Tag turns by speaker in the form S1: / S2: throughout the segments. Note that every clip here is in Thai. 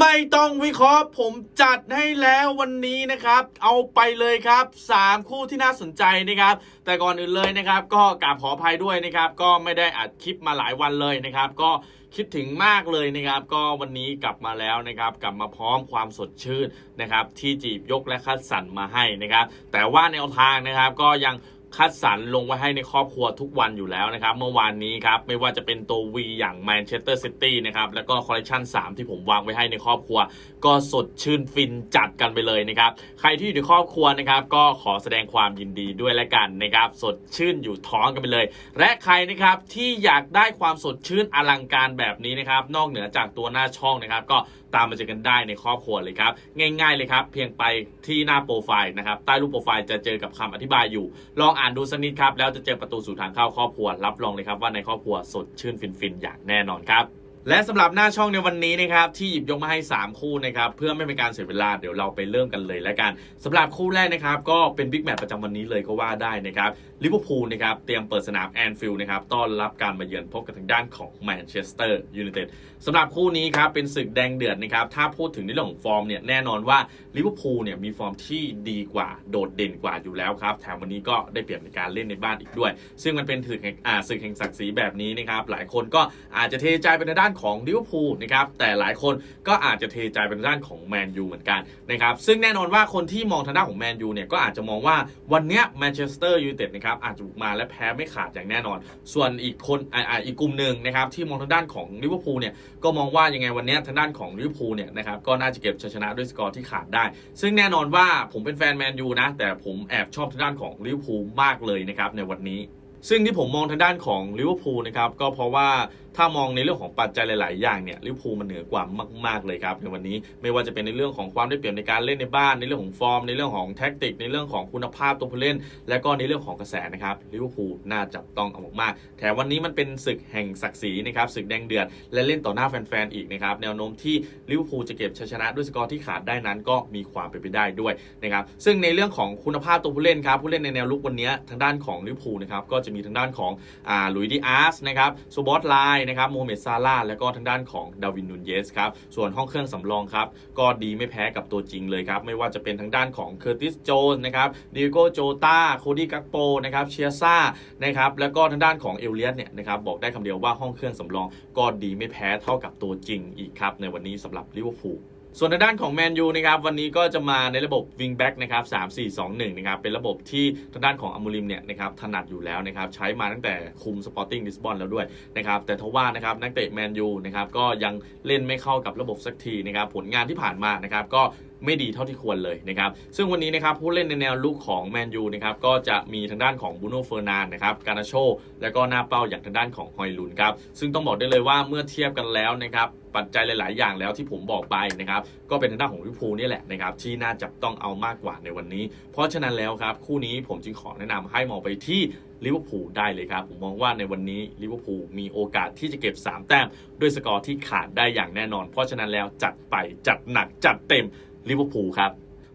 S1: ไม่ต้องวิเคราะห์ผมจัดให้แล้ววันนี้นะครับ เอาไปเลยครับ 3 คู่ที่น่าสนใจนะครับ แต่ก่อนอื่นเลยนะครับ ก็กราบขออภัยด้วยนะครับ ก็ไม่ได้อัดคลิปมาหลายวันเลยนะครับ ก็คิดถึงมากเลยนะครับ ก็วันนี้กลับมาแล้วนะครับ กลับมาพร้อมความสดชื่นนะครับ ที่จีบยกและคัดสรรมาให้นะครับ แต่ว่าแนวทางนะครับก็ยัง คัดสรรลงไว้ให้ในครอบครัวทุกวันอยู่แล้วนะครับ เมื่อวานนี้ครับ ไม่ว่าจะเป็นตัว V อย่างแมนเชสเตอร์ซิตี้นะครับ แล้วก็คอลเลคชัน3 ที่ผมวางไว้ให้ในครอบครัว ก็สดชื่นฟินจัดกันไปเลยนะครับ ใครที่อยู่ในครอบครัวนะครับ ก็ขอแสดงความยินดีด้วยและกันนะครับ สดชื่นอยู่ท้องกันไปเลย และใครนะครับที่อยากได้ความสดชื่นอลังการแบบนี้นะครับ นอกเหนือจากตัวหน้าช่องนะครับ ก็ตามมาเจอกันได้ในครอบครัวเลยครับ ง่าย ๆเลยครับ เพียงไปที่หน้าโปรไฟล์นะครับ ใต้รูปโปรไฟล์จะเจอกับคำอธิบายอยู่ ลองอ่านดูสักนิดครับ แล้วจะเจอประตูสู่ทางเข้าครอบครัว รับรองเลยครับว่าในครอบครัวสดชื่นฟินๆอย่างแน่นอนครับ และสำหรับหน้าช่องในวันนี้นะครับที่หยิบยกมาให้ 3 คู่นะครับเพื่อไม่เป็นการเสียเวลาเดี๋ยวเราไปเริ่มกันเลยแล้วกันสำหรับคู่แรกนะครับก็เป็นบิ๊กแมตช์ประจำวันนี้เลยก็ว่าได้นะครับลิเวอร์พูลนะครับเตรียมเปิดสนามแอนฟิลด์นะครับต้อนรับการมาเยือนพบกับทางด้านของแมนเชสเตอร์ยูไนเต็ดสำหรับคู่นี้ครับเป็นศึกแดงเดือดนะครับถ้าพูดถึงในเรื่องของฟอร์มเนี่ยแน่นอนว่าลิเวอร์พูลเนี่ยมีฟอร์มที่ดีกว่าโดดเด่นกว่าอยู่แล้วครับแถมวันนี้ก็ได้เปรียบในการเล่นในบ้านอีกด้วย ซึ่งมันเป็นศึกแห่งศึกแห่งศักดิ์ศรีแบบนี้นะครับหลายคนก็อาจจะเทใจไปในด้านของลิเวอร์พูลนะครับแต่หลายคนก็อาจจะเทใจไปในด้านของแมนยูเหมือนกันนะครับซึ่งแน่นอนว่าคนที่มองทางด้านของแมนยูเนี่ยก็อาจจะมองว่าวันเนี้ยแมนเชสเตอร์ยูไนเต็ดนะครับอาจจะบุกมาและแพ้ไม่ขาดอย่างแน่นอน ส่วนอีกคนอ่าอีกกลุ่มหนึ่งนะครับที่มองทางด้านของลิเวอร์พูลเนี่ยก็มองว่ายังไงวันเนี้ยทางด้านของลิเวอร์พูลเนี่ยนะครับก็น่าจะเก็บชัยชนะด้วยสกอร์ที่ขาดได้ ซึ่งแน่นอนว่าผมเป็นแฟนแมนยูนะแต่ผมแอบชอบทางด้านของลิเวอร์พูลมากเลยนะครับในวันนี้ ซึ่งที่ผมมองทางด้านของลิเวอร์พูลนะครับก็เพราะว่า ถ้ามองในเรื่องของปัจจัยหลาย ๆ อย่างเนี่ยลิเวอร์พูลมันเหนือกว่ามาก ๆ เลยครับในวันนี้ไม่ว่าจะเป็นในเรื่องของความได้เปรียบในการเล่นในบ้านในเรื่องของฟอร์ม ในเรื่องของแท็กติก ในเรื่องของคุณภาพตัวผู้เล่น และก็ในเรื่องของกระแสนะครับลิเวอร์พูลน่าจับต้องเอามากๆแถมวันนี้มันเป็นศึกแห่งศักดิ์ศรีนะครับศึกแดงเดือดและเล่นต่อหน้าแฟน ๆ อีกนะครับแนวโน้มที่ลิเวอร์พูลจะเก็บชัยชนะด้วยสกอร์ที่ขาดได้นั้นก็มีความเป็นไปได้ด้วยนะครับซึ่งในเรื่องของคุณภาพตัวผู้เล่นครับผู้เล่นในแนวลุกวันนี้ทางด้านของลิเวอร์พูลนะครับก็จะมีทางด้านของอ่าลุยดีอาร์สนะครับโซบอสไลนนะครับโมเมดซาลาและก็ทางด้านของดาวินนูนเยสครับ ส่วนห้องเครื่องสำรองครับ ก็ดีไม่แพ้กับตัวจริงเลยครับ ไม่ว่าจะเป็นทางด้านของเคอร์ติสโจนนะครับดิโกโจตาโคดี้กักโปนะครับเชียซ่านะครับแล้วก็ทางด้านของเอลเลียสเนี่ยนะครับบอกได้คำเดียวว่าห้องเครื่องสำรองก็ดีไม่แพ้เท่ากับตัวจริงอีกครับในวันนี้สำหรับลิเวอร์พูล ส่วนในด้านของแมนยูนะครับวันนี้ก็จะมาในระบบวิงแบ็กนะครับ3 4 2 1นะครับเป็นระบบที่ทางด้านของอมูลิมเนี่ยนะครับถนัดอยู่แล้วนะครับใช้มาตั้งแต่คุมสปอร์ติ้งลิสบอนแล้วด้วยนะครับแต่ทว่านะครับนักเตะแมนยูนะครับก็ยังเล่นไม่เข้ากับระบบสักทีนะครับผลงานที่ผ่านมานะครับก็ไม่ดีเท่าที่ควรเลยนะครับ ซึ่งวันนี้นะครับผู้เล่นในแนวลุกของแมนยูนะครับก็จะมีทางด้านของบูโน่เฟอร์นานนะครับการนาโช แล้วก็หน้าเป้าอย่างทางด้านของฮอยลุนครับ ซึ่งต้องบอกได้เลยว่าเมื่อเทียบกันแล้วนะครับปัจจัยหลาย ๆ อย่างแล้วที่ผมบอกไปนะครับก็เป็นทางด้านของลิเวอร์พูลนี่แหละนะครับที่น่าจับต้องเอามากกว่าในวันนี้ เพราะฉะนั้นแล้วครับคู่นี้ผมจึงขอแนะนำให้มองไปที่ลิเวอร์พูลได้เลยครับ ผมมองว่าในวันนี้ลิเวอร์พูลมีโอกาสที่จะเก็บ 3 แต้ม ด้วยสกอร์ที่ขาดได้อย่างแน่นอน เพราะฉะนั้นแล้วจัดไปจัดหนักจัดเต็ม ลิเวอร์พูลครับ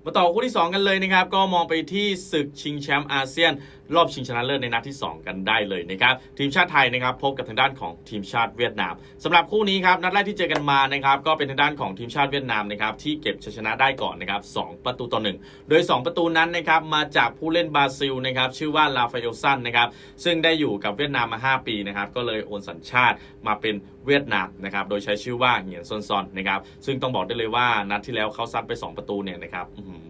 S1: มาต่อคู่ที่ 2 กันเลยนะครับ ก็มองไปที่ศึกชิงแชมป์อาเซียน รอบชิงชนะเลิศในนัดที่ 2 กันได้เลยนะครับทีมชาติไทยนะครับพบกับทางด้านของทีมชาติเวียดนามสำหรับคู่นี้ครับนัดแรกที่เจอกันมานะครับก็เป็นทางด้านของทีมชาติเวียดนามนะครับที่เก็บชัยชนะได้ก่อนนะครับสประตูต่อหนึ่งโดย 2 ประตูนั้นนะครับมาจากผู้เล่นบราซิลนะครับชื่อว่าลาฟาเอลซันนะครับซึ่งได้อยู่กับเวียดนามมา 5 ปีนะครับก็เลยโอนสัญชาติมาเป็นเวียดนามนะครับโดยใช้ชื่อว่าเหงียนซอนซอนนะครับซึ่งต้องบอกได้เลยว่านัดที่แล้วเขาซัดไป 2 ประตูเนี่ยนะครับ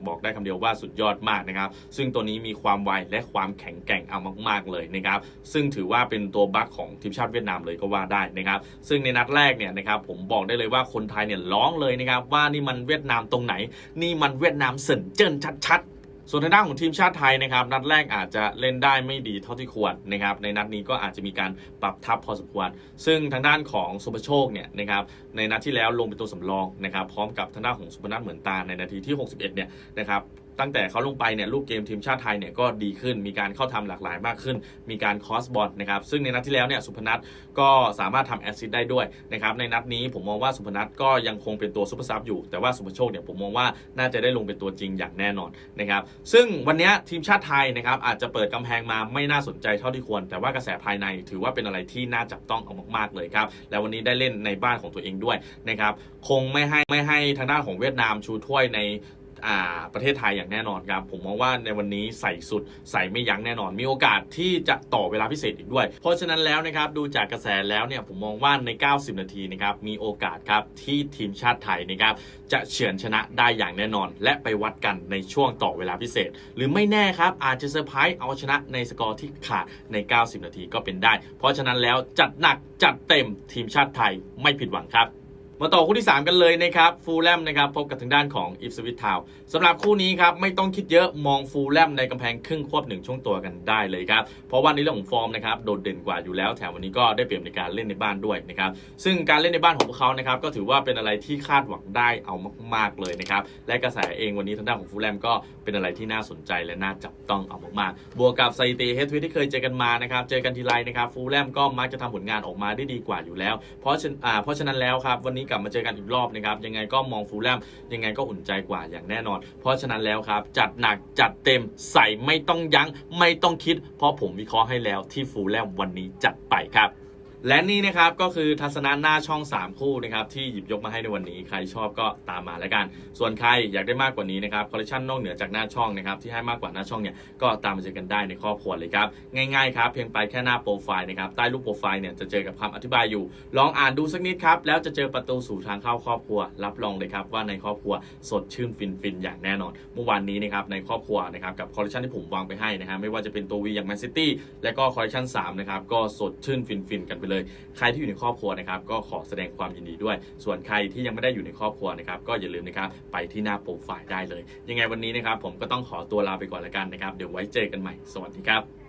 S1: บอกได้คำเดียวว่าสุดยอดมากนะครับซึ่งตัวนี้มีความไวและความแข็งแกร่งเอามากๆเลยนะครับ ซึ่งถือว่าเป็นตัวบัคของทีมชาติเวียดนามเลยก็ว่าได้นะครับ ซึ่งในนัดแรกเนี่ยนะครับผมบอกได้เลยว่าคนไทยเนี่ยร้องเลยนะครับว่านี่มันเวียดนามตรงไหน นี่มันเวียดนามเสินเจิ้นชัดๆส่วนทางด้านของทีมชาติไทยนะครับนัดแรกอาจจะเล่นได้ไม่ดีเท่าที่ควรนะครับในนัดนี้ก็อาจจะมีการปรับทับพอสมควร ซึ่งทางด้านของสุภโชคเนี่ยนะครับในนัดที่แล้วลงเป็นตัวสำรองนะครับพร้อมกับทางด้านของสุพนัทเหมือนตาในนาทีที่ 61เนี่ยนะครับ ตั้งแต่เขาลงไปเนี่ยลูกเกมทีมชาติไทยเนี่ยก็ดีขึ้น มีการเข้าทำหลากหลายมากขึ้น มีการคอสบอลนะครับซึ่งในนัดที่แล้วเนี่ยสุพนัทก็สามารถทำแอสซิสต์ได้ด้วยนะครับในนัดนี้ผมมองว่าสุพนัทก็ยังคงเป็นตัวซุปเปอร์ซับอยู่ แต่ว่าสุภโชคเนี่ยผมมองว่าน่าจะได้ลงเป็นตัวจริงอย่างแน่นอนนะครับซึ่งวันนี้ทีมชาติไทยนะครับอาจจะเปิดกำแพงมาไม่น่าสนใจเท่าที่ควร แต่ว่ากระแสภายในถือว่าเป็นอะไรที่น่าจับต้องเอามากๆเลยครับและวันนี้ได้เล่นในบ้านของตัวเองด้วยนะครับคงไม่ให้ไม่ให้ทางด้านของเวียดนามชูถ้วยใน ประเทศไทยอย่างแน่นอนครับ ผมมองว่าในวันนี้ใส่สุดใส่ไม่ยั้งแน่นอน มีโอกาสที่จะต่อเวลาพิเศษอีกด้วย เพราะฉะนั้นแล้วนะครับดูจากกระแสแล้วเนี่ยผมมองว่าใน 90 นาทีนะครับมีโอกาสครับที่ทีมชาติไทยนะครับจะเฉือนชนะได้อย่างแน่นอน และไปวัดกันในช่วงต่อเวลาพิเศษ หรือไม่แน่ครับอาจจะเซอร์ไพรส์เอาชนะในสกอร์ที่ขาดใน 90 นาทีก็เป็นได้ เพราะฉะนั้นแล้วจัดหนักจัดเต็มทีมชาติไทยไม่ผิดหวังครับ มาต่อคู่ที่ 3 กันเลยนะครับฟูลแลมนะครับพบกับทางด้านของอิฟสวิตทาวสำหรับคู่นี้ครับไม่ต้องคิดเยอะมองฟูลแลมในกำแพงครึ่งควบหนึ่งช่วงตัวกันได้เลยครับเพราะว่าในเรื่องของฟอร์มนะครับโดดเด่นกว่าอยู่แล้วแถมวันนี้ก็ได้เปรียบในการเล่นในบ้านด้วยนะครับซึ่งการเล่นในบ้านของพวกเขานะครับก็ถือว่าเป็นอะไรที่คาดหวังได้เอามาก ๆเลยนะครับและกระแสเองวันนี้ทางด้านของฟูลแลมก็เป็นอะไรที่น่าสนใจและน่าจับต้องเอามากๆบวกกับสถิติเฮดทวิที่เคยเจอกันมานะครับเจอกันทีไรนะครับฟูลแลมก็มักจะทำผลงานออกมาได้ดีกว่าอยู่แล้ว เพราะเพราะฉะนั้นแล้วครับวันนี้กลับมาเจอกันอีกรอบนะครับ ยังไงก็มองฟูลแลมยังไงก็อุ่นใจกว่าอย่างแน่นอน เพราะฉะนั้นแล้วครับ จัดหนักจัดเต็มใส่ไม่ต้องยั้งไม่ต้องคิด เพราะผมวิเคราะห์ให้แล้วที่ฟูลแลมวันนี้จัดไปครับ และนี่นะครับก็คือทัศนะหน้าช่อง 3 คู่นะครับที่หยิบยกมาให้ในวันนี้ใครชอบก็ตามมาแล้วกัน ส่วนใครอยากได้มากกว่านี้นะครับคอลเลคชันนอกเหนือจากหน้าช่องนะครับที่ให้มากกว่าหน้าช่องเนี่ยก็ตามมาเจอกันได้ในครอบครัวเลยครับง่ายๆครับเพียงไปแค่หน้าโปรไฟล์นะครับใต้รูปโปรไฟล์เนี่ยจะเจอกับคำอธิบายอยู่ ลองอ่านดูสักนิดครับแล้วจะเจอประตูสู่ทางเข้าครอบครัว รับรองเลยครับว่าในครอบครัวสดชื่นฟินๆอย่างแน่นอน เมื่อวานนี้นะครับในครอบครัวนะครับกับคอลเลคชันที่ผมวางไปให้นะฮะไม่ว่าจะเป็นตัววีอย่างแมนซิตี้และก็คอลเลคชัน3นะครับก็สดชื่นฟินๆกันไปเลย ใครที่อยู่ในครอบครัวนะครับก็ขอแสดงความยินดีด้วย ส่วนใครที่ยังไม่ได้อยู่ในครอบครัวนะครับก็อย่าลืมนะครับไปที่หน้าโปรไฟล์ได้เลย ยังไงวันนี้นะครับผมก็ต้องขอตัวลาไปก่อนแล้วกันนะครับเดี๋ยวไว้เจอกันใหม่สวัสดีครับ